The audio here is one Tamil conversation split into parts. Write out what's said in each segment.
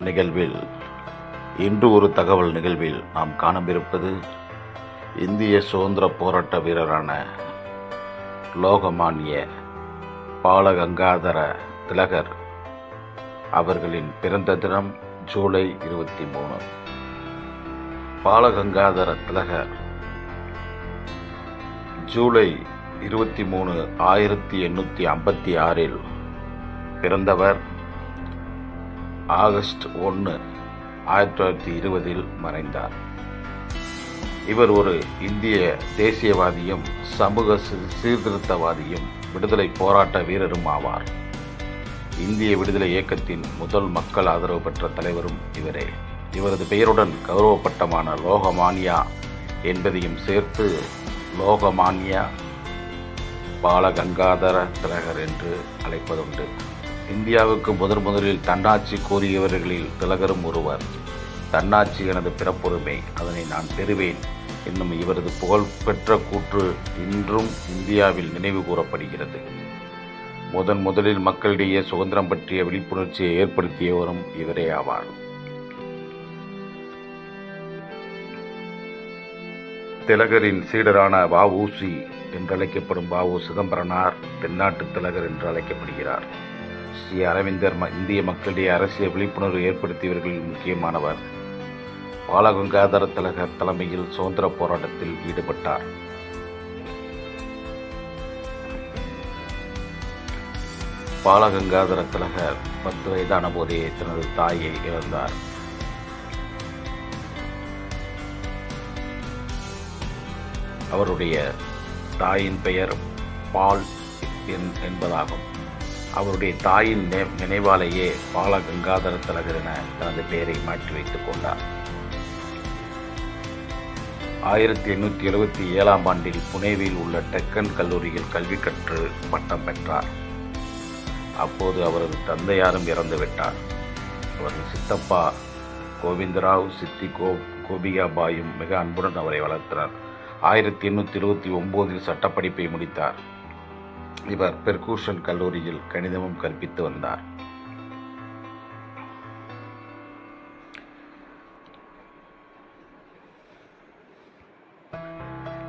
நிகழ்வில் இன்று ஒரு தகவல் நிகழ்வில் நாம் காணவிருப்பது இந்திய சுதந்திர போராட்ட வீரரான லோகமானிய பாலகங்காதர திலகர் அவர்களின் பிறந்த தினம் ஜூலை இருபத்தி மூணு. பாலகங்காதர திலகர் ஜூலை இருபத்தி மூணு ஆயிரத்தி எண்ணூற்றி ஐம்பத்தி ஆறில் பிறந்தவர் ஆகஸ்ட் ஒன்று ஆயிரத்தி தொள்ளாயிரத்தி இருபதில் மறைந்தார். இவர் ஒரு இந்திய தேசியவாதியும் சமூக சீர்திருத்தவாதியும் விடுதலை போராட்ட வீரரும் ஆவார். இந்திய விடுதலை இயக்கத்தின் முதல் மக்கள் ஆதரவு பெற்ற தலைவரும் இவரே. இவரது பெயருடன் கௌரவ பட்டமான லோகமானியா என்பதையும் சேர்த்து லோகமானியா பாலகங்காதர திலகர் என்று அழைப்பதுண்டு. இந்தியாவுக்கு முதன் முதலில் தன்னாட்சி கோரியவர்களில் திலகரும் ஒருவர். தன்னாட்சி எனது பிறப்புரிமை அதனை நான் பெறுவேன் என்னும் இவரது புகழ்பெற்ற கூற்று இன்றும் இந்தியாவில் நினைவு கூறப்படுகிறது. முதன் முதலில் மக்களிடையே சுதந்திரம் பற்றிய விழிப்புணர்ச்சியை ஏற்படுத்தியவரும் இவரே ஆவார். திலகரின் சீடரான வஉசி என்றழைக்கப்படும் வஉ சிதம்பரனார் தென்னாட்டு திலகர் என்று அழைக்கப்படுகிறார் ஸ்ரீ அரவிந்தர் இந்திய மக்களிடையே அரசியல் விழிப்புணர்வு ஏற்படுத்தியவர்களில் முக்கியமானவர். பாலகங்காதர திலகர் தலைமையில் சுதந்திர போராட்டத்தில் ஈடுபட்டார். பாலகங்காதர திலகர் பத்து வயதான போதே தனது தாயை இழந்தார். அவருடைய தாயின் பெயர் பால் என்- என்பதாகும். அவருடைய தாயின் நெ- நினைவாலேயே பால கங்காதர திலகர் என தனது பெயரை மாற்றி வைத்துக் கொண்டார். ஆயிரத்தி எண்ணூற்றி எழுபத்தி ஏழாம் ஆண்டில் புனேவில் உள்ள டெக்கன் கல்லூரியில் கல்வி கற்று பட்டம் பெற்றார். அப்போது அவரது தந்தையாரும் இறந்துவிட்டார் அவரது சித்தப்பா கோவிந்தராவ் சித்தி கோ கோபிகாபாயும் மிக அன்புடன் அவரை வளர்த்தனர். ஆயிரத்தி எண்ணூற்றி இருபத்தி ஒம்போதில் சட்டப்படிப்பை முடித்தார். இவர் பெர்கூஷன் கல்லூரியில் கணிதமும் கற்பித்து வந்தார்.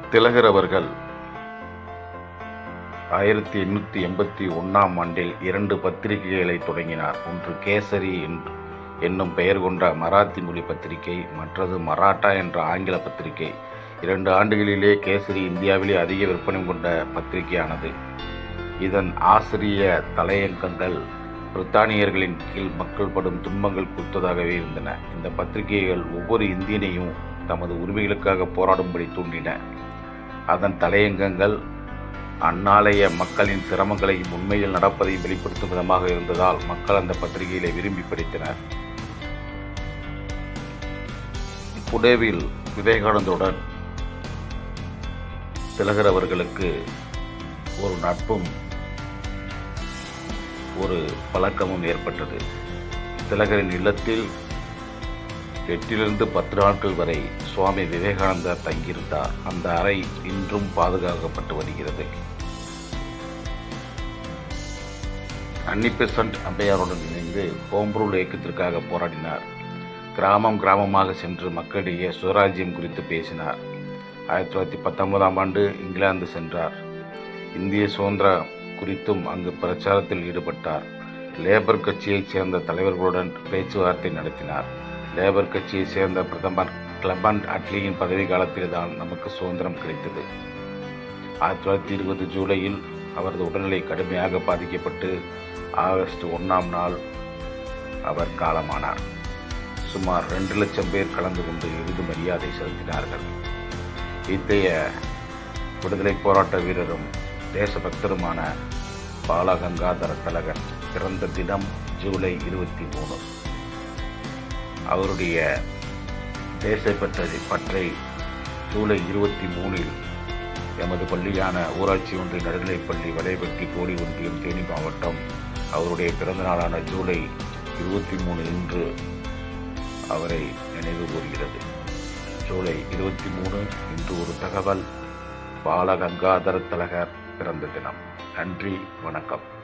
திலகர் அவர்கள் ஆயிரத்தி எண்ணூற்றி எண்பத்தி ஒன்றாம் ஆண்டில் இரண்டு பத்திரிகைகளை தொடங்கினார். ஒன்று கேசரி என்று என்னும் பெயர் கொண்ட மராத்தி மொழி பத்திரிகை மற்றது மராட்டா என்ற ஆங்கில பத்திரிகை. இரண்டு ஆண்டுகளிலே கேசரி இந்தியாவிலே அதிக விற்பனை கொண்ட பத்திரிகையானது. இதன் ஆசிரிய தலையங்கங்கள் பிரித்தானியர்களின் கீழ் மக்கள் படும் துன்பங்கள் குறித்ததாகவே இருந்தன. இந்த பத்திரிகைகள் ஒவ்வொரு இந்தியனையும் தமது உரிமைகளுக்காக போராடும்படி தூண்டின. அதன் தலையங்கங்கள் அந்நாளைய மக்களின் சிரமங்களையும் உண்மையில் நடப்பதையும் வெளிப்படுத்தும் விதமாக இருந்ததால் மக்கள் அந்த பத்திரிகைகளை விரும்பி படித்தனர். புடேவில் விவேகானந்தருடன் திலகர் அவர்களுக்கு ஒரு நட்பும் ஒரு பழக்கமும் ஏற்பட்டது. திலகரின் இல்லத்தில் எட்டிலிருந்து பத்து நாட்கள் வரை சுவாமி விவேகானந்தர் தங்கியிருந்தார் அந்த அறை இன்றும் பாதுகாக்கப்பட்டு வருகிறது. அன்னி பெசன்ட் அம்பையாருடன் இணைந்து ஹோம்ரூல் இயக்கத்திற்காக போராடினார். கிராமம் கிராமமாக சென்று மக்களிடையே சுயராஜ்யம் குறித்து பேசினார். ஆயிரத்தி தொள்ளாயிரத்தி பத்தொன்பதாம் ஆண்டு இங்கிலாந்து சென்றார். இந்திய சுதந்திர குறித்தும் அங்கு பிரச்சாரத்தில் ஈடுபட்டார். லேபர் கட்சியைச் சேர்ந்த தலைவர்களுடன் பேச்சுவார்த்தை நடத்தினார். லேபர் கட்சியைச் சேர்ந்த பிரதமர் கிளபண்ட் அட்லியின் பதவி காலத்தில்தான் நமக்கு சுதந்திரம் கிடைத்தது. ஆயிரத்தி தொள்ளாயிரத்தி இருபது ஜூலையில் அவரது உடல்நிலை கடுமையாக பாதிக்கப்பட்டு ஆகஸ்ட் ஒன்றாம் நாள் அவர் காலமானார். சுமார் ரெண்டு லட்சம் பேர் கலந்து கொண்டு இறுதி மரியாதை செலுத்தினார்கள். இத்தகைய விடுதலை போராட்ட வீரரும் தேசபக்தருமான பாலகங்காதர திலகர் பிறந்த தினம் ஜூலை இருபத்தி மூணு. அவருடைய தேசப்பற்றை பற்றை ஜூலை இருபத்தி மூணில் எமது பள்ளியான ஊராட்சி ஒன்றிய நடுநிலைப்பள்ளி வலைவெட்டி கோடி ஒன்றியம் தேனி மாவட்டம் அவருடைய பிறந்த நாளான ஜூலை இருபத்தி மூணு இன்று அவரை நினைவு கூறுகிறது. ஜூலை இருபத்தி மூணு இன்று ஒரு தகவல். பாலகங்காதர திலகர் பிறந்த தினம். நன்றி வணக்கம்.